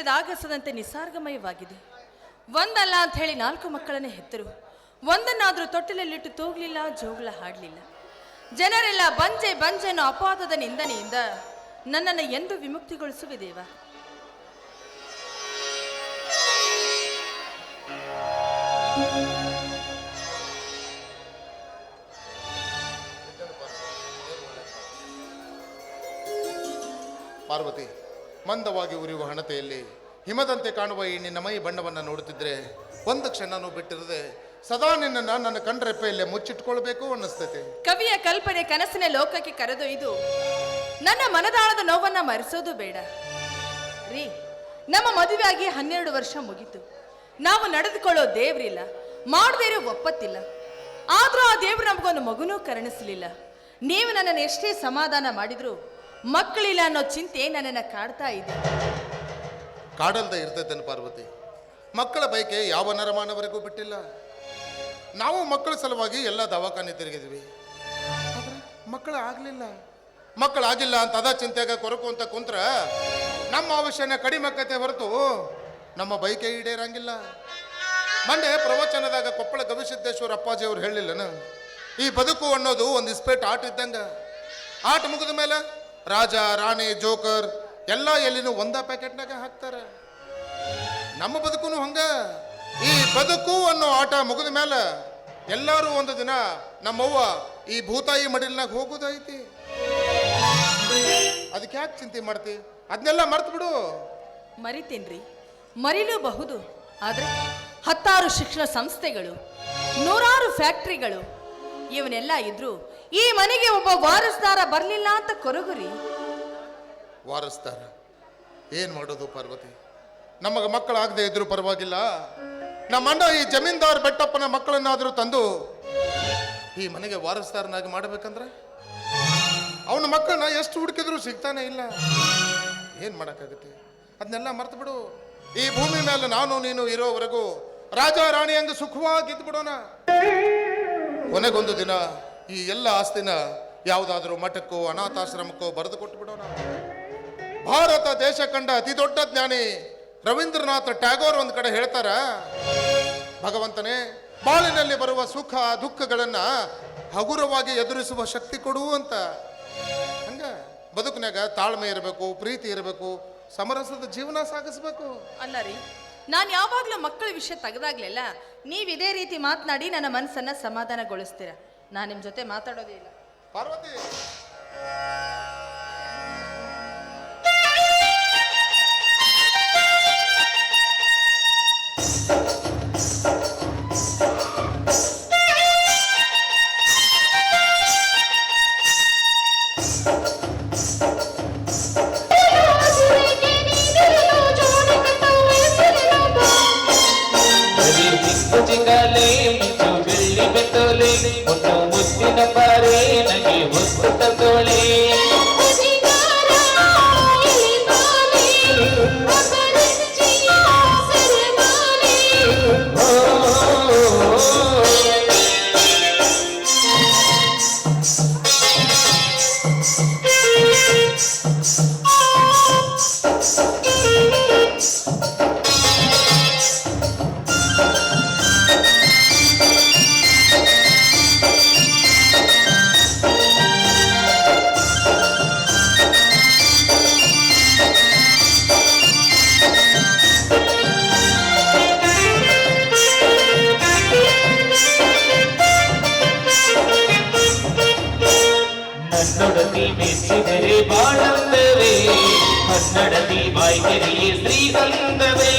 ಸುರಿದ ಆಗಸದಂತೆ ನಿಸರ್ಗಮಯವಾಗಿದೆ ಒಂದಲ್ಲ ಅಂತ ಹೇಳಿ ನಾಲ್ಕು ಮಕ್ಕಳನ್ನ ಹೆತ್ತರು. ಒಂದನ್ನಾದರೂ ತೊಟ್ಟಿಲಲ್ಲಿಟ್ಟು ತೂಗ್ಲಿಲ್ಲ, ಜೋಗುಳ ಹಾಡಲಿಲ್ಲ. ಜನರೆಲ್ಲ ಬಂಜೆ ಬಂಜೆನೋ ಅಪವಾದದ ನಿಂದನೆಯಿಂದ ನನ್ನನ್ನು ಎಂದು ವಿಮುಕ್ತಿಗೊಳಿಸುವಿದೇವ ಪಾರ್ವತಿ ಮಂದವಾಗಿ ಉರಿಯುವ ಹಣತೆಯಲ್ಲಿ ಹಿಮದಂತೆ ಕಾಣುವ ಈ ನಿನ್ನ ಮೈ ಬಣ್ಣವನ್ನು ನೋಡುತ್ತಿದ್ರೆ ಒಂದು ಕ್ಷಣನೂ ಬಿಟ್ಟಿರದೆ ಸದಾ ನಿನ್ನನ್ನು ನನ್ನ ಕಣ್ರೆಪ್ಪೆಯಲ್ಲೇ ಮುಚ್ಚಿಟ್ಕೊಳ್ಬೇಕು ಅನ್ನಿಸ್ತೈತೆ. ಕವಿಯ ಕಲ್ಪನೆ ಕನಸಿನ ಲೋಕಕ್ಕೆ ಕರೆದೊಯ್ದು ನನ್ನ ಮನದಾಳದ ನೋವನ್ನ ಮರೆಸೋದು ಬೇಡ. ರೀ, ನಮ್ಮ ಮದುವೆಯಾಗಿ ಹನ್ನೆರಡು ವರ್ಷ ಮುಗೀತು. ನಾವು ನಡೆದುಕೊಳ್ಳೋ ದೇವ್ರಿಲ್ಲ ಮಾಡದೇ ಇರೋ ಒಪ್ಪತ್ತಿಲ್ಲ. ಆದ್ರೂ ಆ ದೇವ್ರು ನಮಗೊಂದು ಮಗುನೂ ಕರುಣಿಸಲಿಲ್ಲ. ನೀವು ನನ್ನನ್ನು ಎಷ್ಟೇ ಸಮಾಧಾನ ಮಾಡಿದ್ರು ಮಕ್ಕಳಿಲ್ಲ ಅನ್ನೋ ಚಿಂತೆ ನನ್ನನ್ನು ಕಾಡ್ತಾ ಇದೆ. ಕಾಡಲ್ದ ಇರ್ತೈತೇನು ಪಾರ್ವತಿ? ಮಕ್ಕಳ ಬೈಕೆ ಯಾವ ನರಮಾನವರೆಗೂ ಬಿಟ್ಟಿಲ್ಲ. ನಾವು ಮಕ್ಕಳ ಸಲುವಾಗಿ ಎಲ್ಲ ದವಾಖಾನೆ ತಿರುಗಿದ್ವಿ. ಮಕ್ಕಳ ಮಕ್ಕಳು ಮಕ್ಕಳ ಮಕ್ಕಳಾಗಿಲ್ಲ ಅಂತ ಅದ ಚಿಂತೆಗೆ ಕೊರಕು ಅಂತ ಕುಂತ್ರ ನಮ್ಮ ಅವಶ್ಯನ ಕಡಿಮೆ ಆಕತೆ ಹೊರತು ನಮ್ಮ ಬೈಕೆ ಈಡೇರಂಗಿಲ್ಲ. ಮೊನ್ನೆ ಪ್ರವಚನದಾಗ ಕೊಪ್ಪಳ ಗವಿಸಿದ್ದೇಶ್ವರ ಅಪ್ಪಾಜಿ ಅವ್ರು ಹೇಳಿಲ್ಲನ? ಈ ಬದುಕು ಅನ್ನೋದು ಒಂದು ಇಸ್ಪೇಟ್ ಆಟ ಇದ್ದಂಗ. ಆಟ ಮುಗಿದ ಮೇಲೆ ರಾಜ, ರಾಣಿ, ಜೋಕರ್ ಎಲ್ಲ ಎಲ್ಲಿನೂ ಒಂದ ಪ್ಯಾಕೆಟ್ನಾಗ ಹಾಕ್ತಾರೆ. ನಮ್ಮ ಬದುಕುನು ಹಂಗ. ಈ ಬದುಕು ಅನ್ನೋ ಆಟ ಮುಗಿದ ಮೇಲೆ ಎಲ್ಲರೂ ಒಂದು ದಿನ ನಮ್ಮವ್ವ ಈ ಭೂತಾಯಿ ಮಡಿಲ್ನಾಗ ಹೋಗೋದೈತಿ. ಅದಕ್ಕೆ ಯಾಕೆ ಚಿಂತೆ ಮಾಡ್ತಿ? ಅದನ್ನೆಲ್ಲ ಮರ್ತು ಬಿಡು. ಮರಿತೇನ್ರಿ? ಮರಿಲೂಬಹುದು. ಆದ್ರೆ ಹತ್ತಾರು ಶಿಕ್ಷಣ ಸಂಸ್ಥೆಗಳು, ನೂರಾರು ಫ್ಯಾಕ್ಟ್ರಿಗಳು, ಇವನ್ನೆಲ್ಲ ಇದ್ರು ಈ ಮನೆಗೆ ಒಬ್ಬ ವಾರಸ್ದಾರ ಬರಲಿಲ್ಲ ಅಂತ ಕೊರಗುರಿ. ವಾರಸ್ದಾರ? ಏನ್ ಮಾಡೋದು ಪಾರ್ವತಿ? ನಮಗೆ ಮಕ್ಕಳಾಗದೆ ಇದ್ರು ಪರವಾಗಿಲ್ಲ. ನಮ್ಮ ಅಣ್ಣ ಈ ಜಮೀನ್ದಾರ್ ಬೆಟ್ಟಪ್ಪನ ಮಕ್ಕಳನ್ನಾದರೂ ತಂದು ಈ ಮನೆಗೆ ವಾರಸ್ದಾರನಾಗಿ ಮಾಡಬೇಕಂದ್ರೆ? ಅವನ ಮಕ್ಕಳನ್ನ ಎಷ್ಟು ಹುಡುಕಿದ್ರು ಸಿಗ್ತಾನೆ ಇಲ್ಲ. ಏನ್ ಮಾಡೋಕ್ಕಾಗುತ್ತೆ? ಅದನ್ನೆಲ್ಲ ಮರ್ತು ಬಿಡು. ಈ ಭೂಮಿ ಮೇಲೆ ನಾನು ನೀನು ಇರೋವರೆಗೂ ರಾಜ ರಾಣಿ ಹಂಗೆ ಸುಖವಾಗಿ ಬಿಡೋಣ ಕೊನೆಗೊಂದು ದಿನ ಈ ಎಲ್ಲ ಆಸ್ತಿನ ಯಾವುದಾದ್ರೂ ಮಠಕ್ಕೋ, ಅನಾಥಾಶ್ರಮಕ್ಕೋ ಬರೆದು ಕೊಟ್ಟು ಬಿಡೋಣ ಭಾರತ ದೇಶ ಕಂಡ ಅತಿ ದೊಡ್ಡ ಜ್ಞಾನಿ ರವೀಂದ್ರನಾಥ್ ಟ್ಯಾಗೋರ್ ಒಂದು ಕಡೆ ಹೇಳ್ತಾರ, ಭಗವಂತನೇ, ಬಾಳಿನಲ್ಲಿ ಬರುವ ಸುಖ, ದುಃಖಗಳನ್ನ ಹಗುರವಾಗಿ ಎದುರಿಸುವ ಶಕ್ತಿ ಕೊಡು ಅಂತ. ಹಂಗ? ಬದುಕಿನಾಗ ತಾಳ್ಮೆ ಇರಬೇಕು, ಪ್ರೀತಿ ಇರಬೇಕು, ಸಮರಸದ ಜೀವನ ಸಾಗಿಸ್ಬೇಕು. ಅಲ್ಲ ರೀ, ನಾನು ಯಾವಾಗಲೂ ಮಕ್ಕಳ ವಿಷಯ ತೆಗೆದಾಗ್ಲಿಲ್ಲ ನೀವು ಇದೇ ರೀತಿ ಮಾತನಾಡಿ ನನ್ನ ಮನಸ್ಸನ್ನ ಸಮಾಧಾನಗೊಳಿಸ್ತೀರ. ನಾನು ನಿಮ್ಮ ಜೊತೆ ಮಾತಾಡೋದೇ ಇಲ್ಲ. ಪಾರ್ವತಿ! ಪಾರೆ ನಗೆ ಮುತ್ತು ತಂದೋಳೆ ನನ್ನೊಡತಿ ಮೆಚ್ಚಿದರೆ ಬಾಳಂದವೇ ಕನ್ನಡತಿ ಬಾಯ್ಕೆರೆಯೇ ಶ್ರೀಗಂಧವೇ